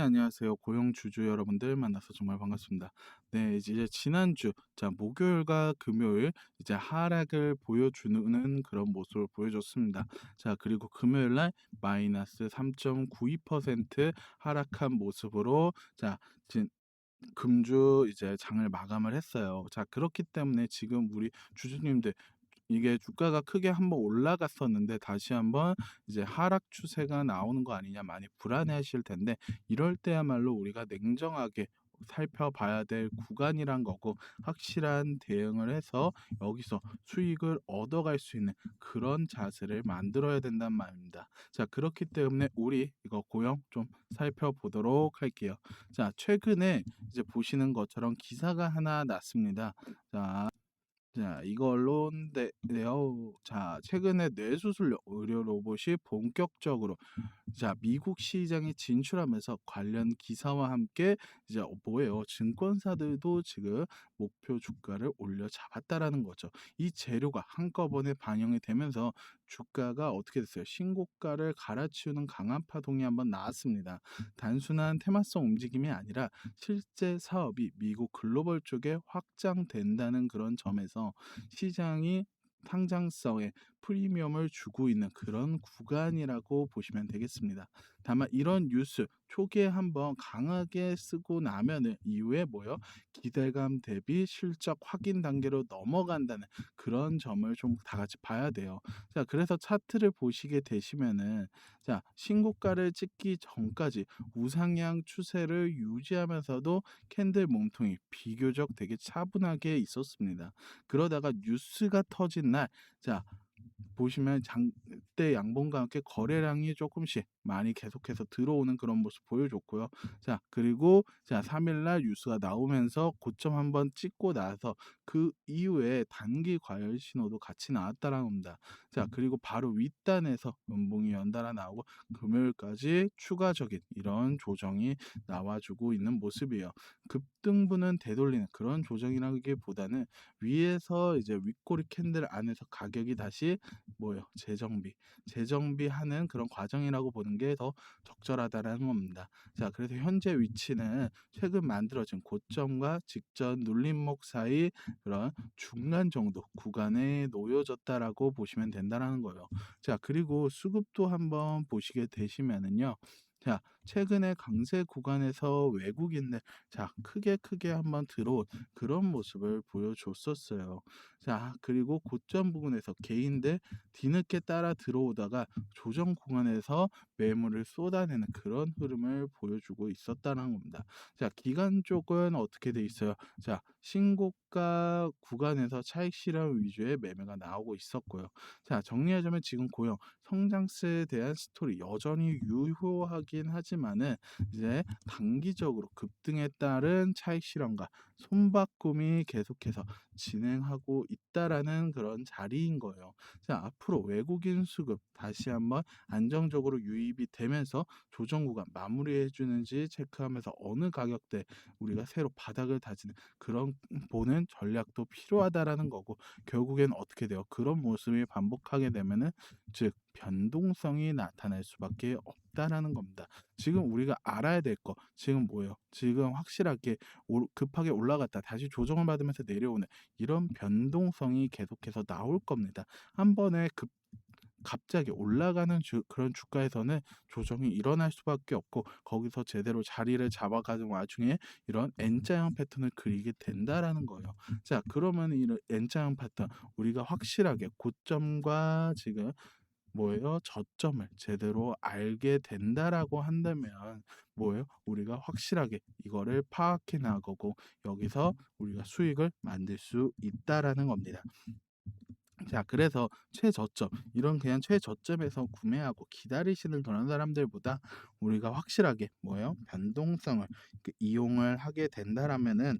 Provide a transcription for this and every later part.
안녕하세요. 고용 주주 여러분들 만나서 정말 반갑습니다. 네, 이제 지난주, 자, 목요일과 금요일 이제 하락을 보여주는 그런 모습을 보여줬습니다. 자, 그리고 금요일 날 마이너스 3.92% 하락한 모습으로 자, 진, 금주 이제 장을 마감을 했어요. 자, 그렇기 때문에 지금 우리 주주님들 이게 주가가 크게 한번 올라갔었는데 다시 한번 이제 하락 추세가 나오는 거 아니냐 많이 불안해하실 텐데 이럴 때야말로 우리가 냉정하게 살펴봐야 될 구간이란 거고 확실한 대응을 해서 여기서 수익을 얻어갈 수 있는 그런 자세를 만들어야 된단 말입니다. 자, 그렇기 때문에 우리 이거 고용 좀 살펴보도록 할게요. 자, 최근에 이제 보시는 것처럼 기사가 하나 났습니다. 자, 자, 이걸로인데요. 자, 최근에 뇌수술 의료 로봇이 본격적으로 자, 미국 시장에 진출하면서 관련 기사와 함께 이제 어, 뭐예요? 증권사들도 지금 목표 주가를 올려 잡았다라는 거죠. 이 재료가 한꺼번에 반영이 되면서 주가가 어떻게 됐어요? 신고가를 갈아치우는 강한 파동이 한번 나왔습니다. 단순한 테마성 움직임이 아니라 실제 사업이 미국 글로벌 쪽에 확장된다는 그런 점에서 시장이 상장성에 프리미엄을 주고 있는 그런 구간이라고 보시면 되겠습니다. 다만 이런 뉴스 초기에 한번 강하게 쓰고 나면은 이후에 뭐요? 기대감 대비 실적 확인 단계로 넘어간다는 그런 점을 좀 다 같이 봐야 돼요. 자, 그래서 차트를 보시게 되시면은 자, 신고가를 찍기 전까지 우상향 추세를 유지하면서도 캔들 몸통이 비교적 되게 차분하게 있었습니다. 그러다가 뉴스가 터진 날, 자, 보시면 장대 양봉과 함께 거래량이 조금씩 많이 계속해서 들어오는 그런 모습 보여줬고요. 자, 그리고 자, 3일 날 뉴스가 나오면서 고점 한번 찍고 나서 그 이후에 단기 과열 신호도 같이 나왔다라는 겁니다. 자, 그리고 바로 윗단에서 음봉이 연달아 나오고 금요일까지 추가적인 이런 조정이 나와주고 있는 모습이에요. 급등분은 되돌리는 그런 조정이라기보다는 위에서 이제 윗꼬리 캔들 안에서 가격이 다시 뭐예요? 재정비, 재정비하는 그런 과정이라고 보는 게 더 적절하다라는 겁니다. 자, 그래서 현재 위치는 최근 만들어진 고점과 직전 눌림목 사이 그런 중간 정도 구간에 놓여졌다라고 보시면 된다라는 거예요. 자, 그리고 수급도 한번 보시게 되시면은요. 자, 최근에 강세 구간에서 외국인들 자, 크게 크게 한번 들어온 그런 모습을 보여줬었어요. 자, 그리고 고점 부분에서 개인들 뒤늦게 따라 들어오다가 조정 구간에서 매물을 쏟아내는 그런 흐름을 보여주고 있었다는 겁니다. 자, 기간 쪽은 어떻게 돼 있어요? 자, 신고가 구간에서 차익 실현 위주의 매매가 나오고 있었고요. 자, 정리하자면 지금 고용 성장세에 대한 스토리 여전히 유효하긴 하지만은 이제 단기적으로 급등에 따른 차익 실현과 손바꿈이 계속해서 진행하고 있다라는 그런 자리인 거예요. 자, 앞으로 외국인 수급 다시 한번 안정적으로 유입이 되면서 조정 구간 마무리해 주는지 체크하면서 어느 가격대 우리가 새로 바닥을 다지는 그런 보는 전략도 필요하다라는 거고 결국엔 어떻게 돼요? 그런 모습이 반복하게 되면은 즉 변동성이 나타날 수밖에 없다라는 겁니다. 지금 우리가 알아야 될 거 지금 뭐예요? 지금 확실하게 올- 급하게 올라갔다 다시 조정을 받으면서 내려오는 이런 변동성이 계속해서 나올 겁니다. 한 번에 급 갑자기 올라가는 주, 그런 주가에서는 조정이 일어날 수밖에 없고 거기서 제대로 자리를 잡아가는 와중에 이런 N자형 패턴을 그리게 된다라는 거예요. 자, 그러면 이런 N자형 패턴 우리가 확실하게 고점과 지금 뭐예요? 저점을 제대로 알게 된다라고 한다면 뭐예요? 우리가 확실하게 이거를 파악해 나가고 여기서 우리가 수익을 만들 수 있다라는 겁니다. 자, 그래서 최저점, 이런 그냥 최저점에서 구매하고 기다리시는 그런 사람들보다 우리가 확실하게 뭐예요? 변동성을 그 이용을 하게 된다라면은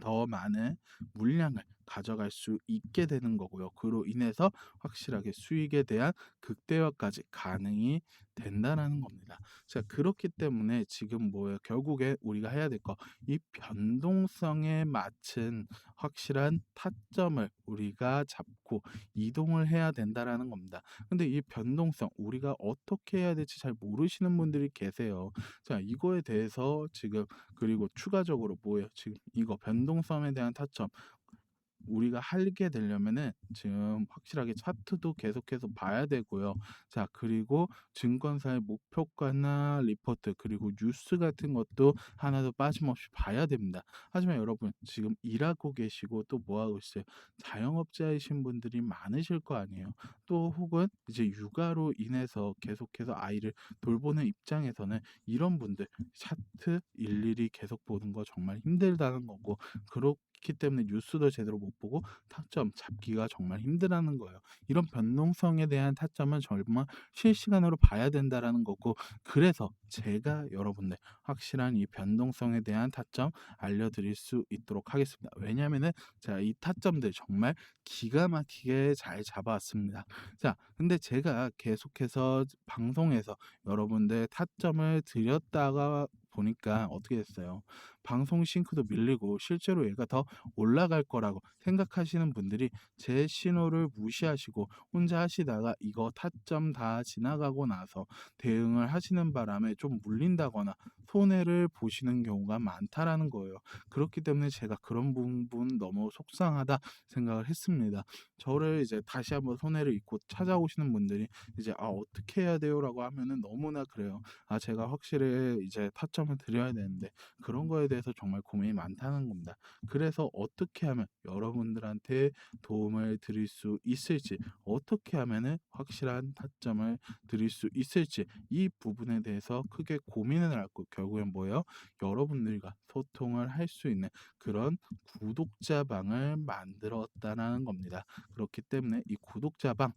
더 많은 물량을 가져갈 수 있게 되는 거고요. 그로 인해서 확실하게 수익에 대한 극대화까지 가능이 된다라는 겁니다. 자, 그렇기 때문에 지금 뭐예요? 결국에 우리가 해야 될 거, 이 변동성에 맞춘 확실한 타점을 우리가 잡고 이동을 해야 된다라는 겁니다. 근데 이 변동성, 우리가 어떻게 해야 될지 잘 모르시는 분들이 계세요. 자, 이거에 대해서 지금 그리고 추가적으로 뭐예요? 지금 이거 변동성에 대한 타점 우리가 하게 되려면은 지금 확실하게 차트도 계속해서 봐야 되고요. 자, 그리고 증권사의 목표가나 리포트 그리고 뉴스 같은 것도 하나도 빠짐없이 봐야 됩니다. 하지만 여러분 지금 일하고 계시고 또 뭐 하고 있어요? 자영업자이신 분들이 많으실 거 아니에요. 또 혹은 이제 육아로 인해서 계속해서 아이를 돌보는 입장에서는 이런 분들 차트 일일이 계속 보는 거 정말 힘들다는 거고 그렇 기 때문에 뉴스도 제대로 못 보고 타점 잡기가 정말 힘들다는 거예요. 이런 변동성에 대한 타점은 정말 실시간으로 봐야 된다라는 거고 그래서 제가 여러분들 확실한 이 변동성에 대한 타점 알려드릴 수 있도록 하겠습니다. 왜냐하면은 제가 이 타점들 정말 기가 막히게 잘 잡아왔습니다. 자, 근데 제가 계속해서 방송에서 여러분들 타점을 드렸다가 보니까 어떻게 됐어요? 방송 싱크도 밀리고 실제로 얘가 더 올라갈 거라고 생각하시는 분들이 제 신호를 무시하시고 혼자 하시다가 이거 타점 다 지나가고 나서 대응을 하시는 바람에 좀 물린다거나 손해를 보시는 경우가 많다라는 거예요. 그렇기 때문에 제가 그런 부분 너무 속상하다 생각을 했습니다. 저를 이제 다시 한번 손해를 입고 찾아오시는 분들이 이제 아 어떻게 해야 돼요라고 하면은 너무나 그래요. 아 제가 확실히 이제 타점을 드려야 되는데 그런 거에 대해 서 정말 고민이 많다는 겁니다. 그래서 어떻게 하면 여러분들한테 도움을 드릴 수 있을지 어떻게 하면은 확실한 타점을 드릴 수 있을지 이 부분에 대해서 크게 고민을 하고 결국엔 뭐예요? 여러분들과 소통을 할 수 있는 그런 구독자방을 만들었다라는 겁니다. 그렇기 때문에 이 구독자방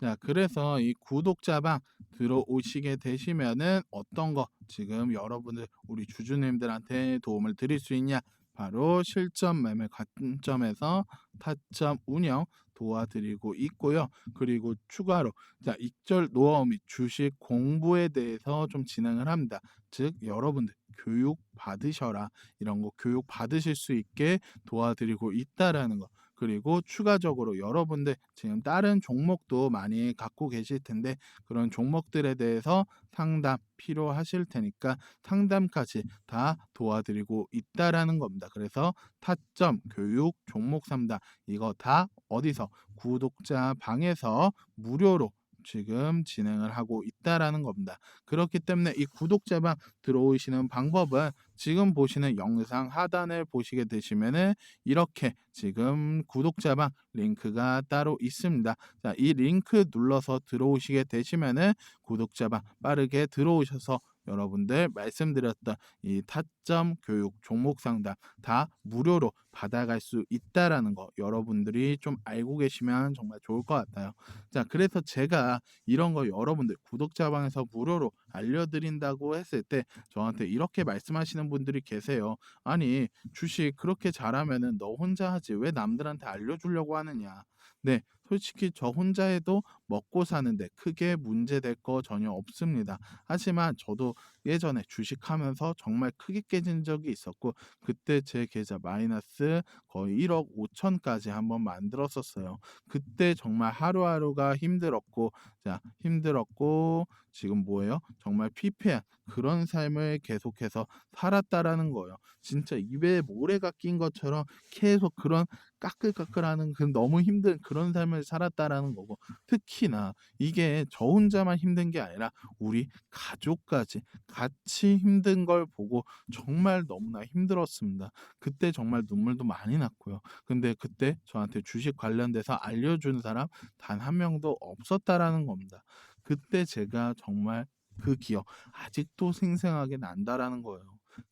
자, 그래서 이 구독자방 들어오시게 되시면은 어떤 거 지금 여러분들 우리 주주님들한테 도움을 드릴 수 있냐? 바로 실전 매매 관점에서 타점 운영 도와드리고 있고요. 그리고 추가로 자, 익절 노하우 및 주식 공부에 대해서 좀 진행을 합니다. 즉 여러분들 교육 받으셔라 이런 거 교육 받으실 수 있게 도와드리고 있다라는 거. 그리고 추가적으로 여러분들 지금 다른 종목도 많이 갖고 계실 텐데 그런 종목들에 대해서 상담 필요하실 테니까 상담까지 다 도와드리고 있다라는 겁니다. 그래서 타점 교육 종목 상담 이거 다 어디서 구독자 방에서 무료로 지금 진행을 하고 있다라는 겁니다. 그렇기 때문에 이 구독자방 들어오시는 방법은 지금 보시는 영상 하단을 보시게 되시면은 이렇게 지금 구독자방 링크가 따로 있습니다. 자, 이 링크 눌러서 들어오시게 되시면은 구독자방 빠르게 들어오셔서 여러분들 말씀드렸던 이 타점 교육 종목 상담 다 무료로 받아갈 수 있다라는 거 여러분들이 좀 알고 계시면 정말 좋을 것 같아요. 자, 그래서 제가 이런 거 여러분들 구독자방에서 무료로 알려드린다고 했을 때 저한테 이렇게 말씀하시는 분들이 계세요. 아니, 주식 그렇게 잘하면은 너 혼자 하지 왜 남들한테 알려주려고 하느냐. 네, 솔직히 저 혼자 해도 먹고 사는데 크게 문제될 거 전혀 없습니다. 하지만 저도 예전에 주식하면서 정말 크게 깨진 적이 있었고 그때 제 계좌 마이너스 거의 1억 5천까지 한번 만들었었어요. 그때 정말 하루하루가 힘들었고 자 힘들었고 지금 뭐예요? 정말 피폐한 그런 삶을 계속해서 살았다라는 거예요. 진짜 입에 모래가 낀 것처럼 계속 그런 까끌까끌하는 그 너무 힘든 그런 삶을 살았다라는 거고 특히 나 이게 저 혼자만 힘든 게 아니라 우리 가족까지 같이 힘든 걸 보고 정말 너무나 힘들었습니다. 그때 정말 눈물도 많이 났고요. 근데 그때 저한테 주식 관련돼서 알려준 사람 단 한 명도 없었다라는 겁니다. 그때 제가 정말 그 기억 아직도 생생하게 난다라는 거예요.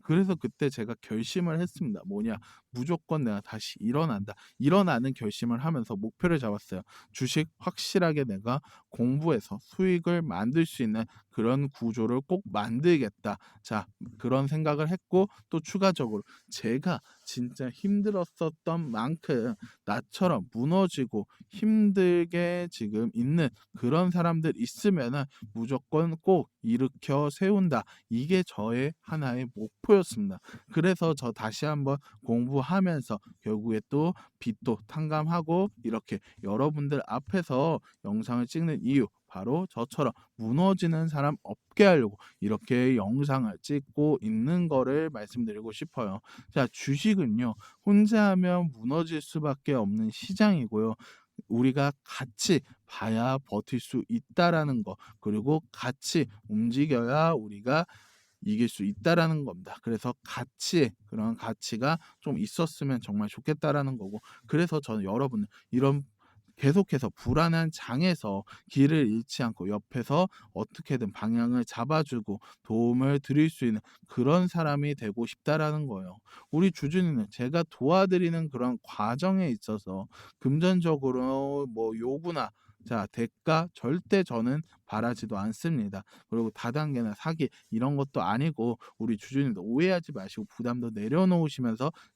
그래서 그때 제가 결심을 했습니다. 뭐냐? 무조건 내가 다시 일어난다. 일어나는 결심을 하면서 목표를 잡았어요. 주식 확실하게 내가 공부해서 수익을 만들 수 있는 그런 구조를 꼭 만들겠다. 자, 그런 생각을 했고 또 추가적으로 제가 진짜 힘들었었던 만큼 나처럼 무너지고 힘들게 지금 있는 그런 사람들 있으면은 무조건 꼭 일으켜 세운다. 이게 저의 하나의 목표였습니다. 그래서 저 다시 한번 공부 하면서 결국에 또 빚도 탕감하고 이렇게 여러분들 앞에서 영상을 찍는 이유 바로 저처럼 무너지는 사람 없게 하려고 이렇게 영상을 찍고 있는 거를 말씀드리고 싶어요. 자, 주식은요. 혼자 하면 무너질 수밖에 없는 시장이고요. 우리가 같이 봐야 버틸 수 있다라는 거. 그리고 같이 움직여야 우리가 이길 수 있다라는 겁니다. 그래서 가치 그런 가치가 좀 있었으면 정말 좋겠다라는 거고. 그래서 저는 여러분들 이런 계속해서 불안한 장에서 길을 잃지 않고 옆에서 어떻게든 방향을 잡아주고 도움을 드릴 수 있는 그런 사람이 되고 싶다라는 거예요. 우리 주주님은 제가 도와드리는 그런 과정에 있어서 금전적으로 뭐 요구나 자 대가 절대 저는 바라지도 않습니다. 그리고 다단계나 사기 이런 것도 아니고 우리 주주님도 오해하지 마시고 부담도 내려놓으시면서 치-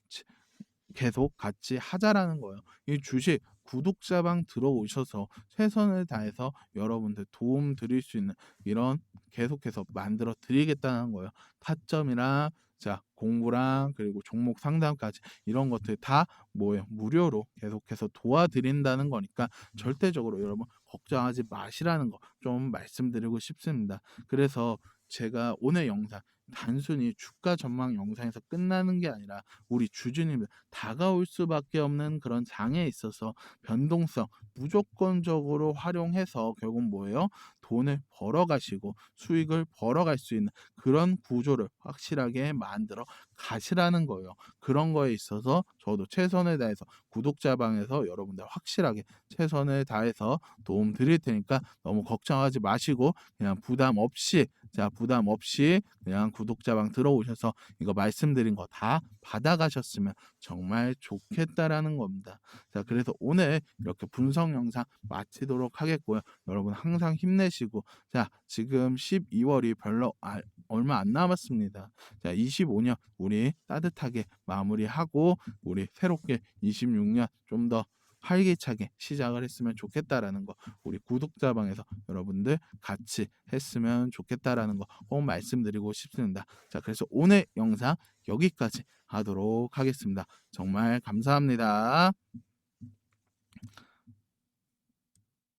계속 같이 하자라는 거예요. 이 주식 구독자방 들어오셔서 최선을 다해서 여러분들 도움 드릴 수 있는 이런 계속해서 만들어 드리겠다는 거예요. 타점이랑 자 공부랑 그리고 종목 상담까지 이런 것들 다 뭐예요 무료로 계속해서 도와드린다는 거니까 절대적으로 여러분 걱정하지 마시라는 거 좀 말씀드리고 싶습니다. 그래서 제가 오늘 영상 단순히 주가 전망 영상에서 끝나는 게 아니라 우리 주주님들 다가올 수밖에 없는 그런 장에 있어서 변동성 무조건적으로 활용해서 결국 뭐예요? 돈을 벌어 가시고 수익을 벌어 갈 수 있는 그런 구조를 확실하게 만들어 가시라는 거예요. 그런 거에 있어서 저도 최선을 다해서 구독자 방에서 여러분들 확실하게 최선을 다해서 도움 드릴 테니까 너무 걱정하지 마시고 그냥 부담 없이 자 부담 없이 그냥 구독자방 들어오셔서 이거 말씀드린 거 다 받아가셨으면 정말 좋겠다라는 겁니다. 자 그래서 오늘 이렇게 분석 영상 마치도록 하겠고요. 여러분 항상 힘내시고 자 지금 12월이 별로 아- 얼마 안 남았습니다. 자 25년 우리 따뜻하게 마무리하고 우리 새롭게 26년 좀더 활기차게 시작을 했으면 좋겠다라는 거 우리 구독자방에서 여러분들 같이 했으면 좋겠다라는 거 꼭 말씀드리고 싶습니다. 자 그래서 오늘 영상 여기까지 하도록 하겠습니다. 정말 감사합니다.